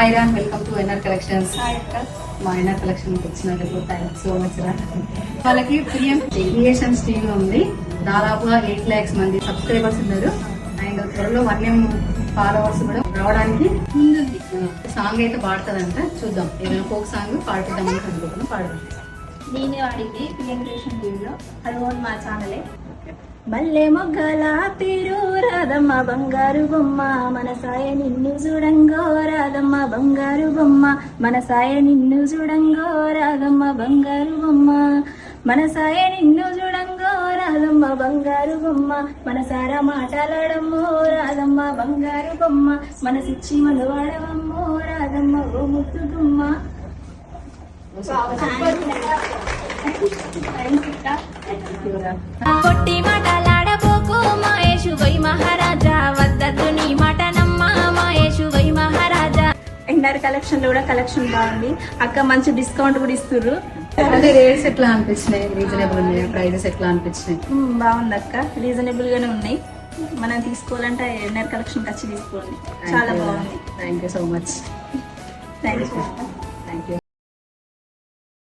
Hi రా welcome to NR collections మా NR collection వచ్చినందుకు థ్యాంక్స్ సో మచ్ రా వాళ్ళకి ప్రియం క్రియేషన్ టీమ్ ఉంది. దాదాపుగా ఎయిట్ ల్యాక్స్ మంది సబ్స్క్రైబర్స్ ఉన్నారు. అండ్ త్వరలో వన్ ఎం ఫాలోవర్స్ కూడా రావడానికి ముందుంది. సాంగ్ అయితే పాడుతుందంట. చూద్దాం. ఏదైనా ఫోక్ సాంగ్ పాడుతుందామని అనుకుంటున్నాం. పాడదాం నేనే వాడింది పిఎం క్రియేషన్ టీవీలో అది మా ఛానలే మల్లె మొగ్గల తీరు రాధమ్మ బంగారు బొమ్మ మన సాయ నిన్ను చూడంగో రాధమ్మ బంగారు బొమ్మ మన సాయ నిన్ను చూడంగో రాధమ్మ బంగారు బొమ్మ మన సాయ నిన్ను చూడంగో రాధమ్మ బంగారు బొమ్మ మన సారా మాటలాడమ్మో రాధమ్మ బంగారు బొమ్మ మనసిచ్చి మనవాడవమ్మో రాధమ్మ ఓ ముద్దు గుమ్మ కొట్టి మాటలాడబోకు మహేషు వై మహారాజా వద్దద్దు నీ మాట నమ్మ మహేషు వై మహారాజా. ఎండర్ కలెక్షన్లో కూడా కలెక్షన్ బాగుంది. అక్క మంచి డిస్కౌంట్ కూడా ఇస్తుర్రు. అంటే రేట్స్ ఎట్లా అనిపించినాయి? రీజనబుల్ ఉన్నాయి ప్రైజెస్ ఎట్లా అనిపించినాయి? బాగుంది అక్క. రీజనబుల్ గానే ఉన్నాయి. మనం తీసుకోవాలంటే ఎండర్ కలెక్షన్ వచ్చి తీసుకోండి. చాలా బాగుంది. Thank you so much thank you